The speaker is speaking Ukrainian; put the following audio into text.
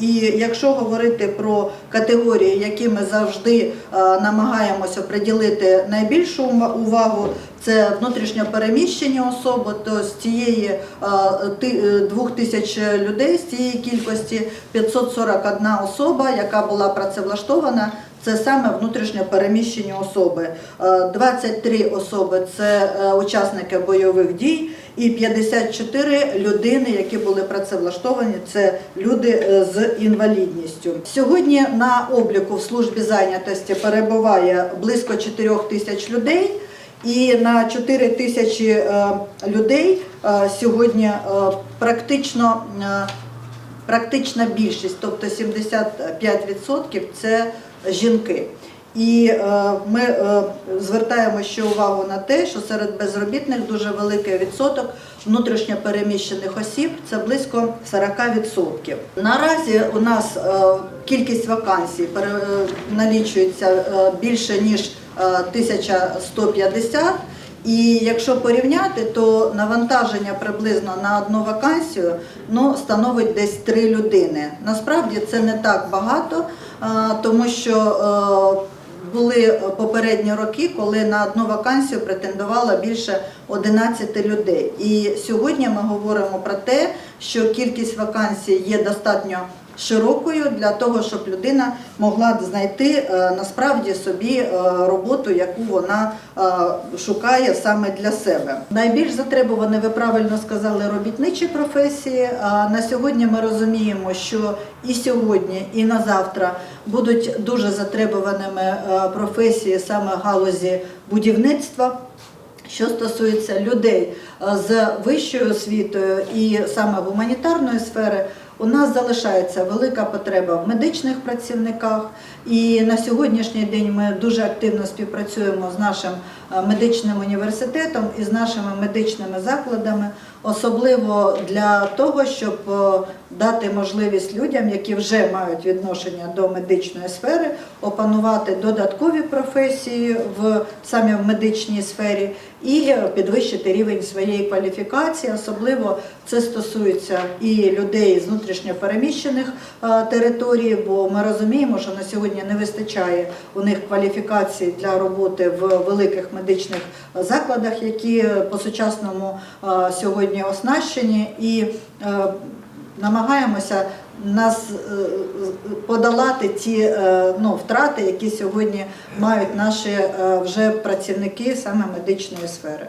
І якщо говорити про категорії, які ми завжди е, намагаємося приділити найбільшу увагу, це внутрішньо переміщені особи, то з цієї е, е, двох тисяч людей, з цієї кількості 541 особа, яка була працевлаштована, це саме внутрішньо переміщені особи. Е, 23 особи це е, учасники бойових дій, і 54 людини, які були працевлаштовані, це люди е, з інвалідністю. Сьогодні на обліку в службі зайнятості перебуває близько 4 тисяч людей. І на 4 тисячі е, людей е, сьогодні е, практично е, практична більшість, тобто 75% це жінки. І е, ми е, звертаємо ще увагу на те, що серед безробітних дуже великий відсоток внутрішньо переміщених осіб це близько 40%. Наразі у нас е, кількість вакансій налічується більше ніж е, 1150. І якщо порівняти, то навантаження приблизно на одну вакансію ну, становить десь три людини. Насправді це не так багато, тому що е, були попередні роки, коли на одну вакансію претендувало більше 11 людей. І сьогодні ми говоримо про те, що кількість вакансій є достатньо широкою для того, щоб людина могла знайти е, насправді собі е, роботу, яку вона е, шукає саме для себе. Найбільш затребувані, ви правильно сказали, робітничі професії. А на сьогодні ми розуміємо, що і сьогодні, і на завтра будуть дуже затребуваними професії саме галузі будівництва. Що стосується людей з вищою освітою і саме гуманітарної сфери, у нас залишається велика потреба в медичних працівниках. І на сьогоднішній день ми дуже активно співпрацюємо з нашим е, медичним університетом і з нашими медичними закладами, особливо для того, щоб е, дати можливість людям, які вже мають відношення до медичної сфери, опанувати додаткові професії в саме в медичній сфері і підвищити рівень своєї кваліфікації. Особливо це стосується і людей з внутрішньо переміщених е, територій, бо ми розуміємо, що на сьогодні не вистачає у них кваліфікації для роботи в великих медичних закладах, які по сучасному е, сьогодні оснащені і е, намагаємося нас е, подолати ті е, ну, втрати, які сьогодні мають наші вже працівники саме медичної сфери.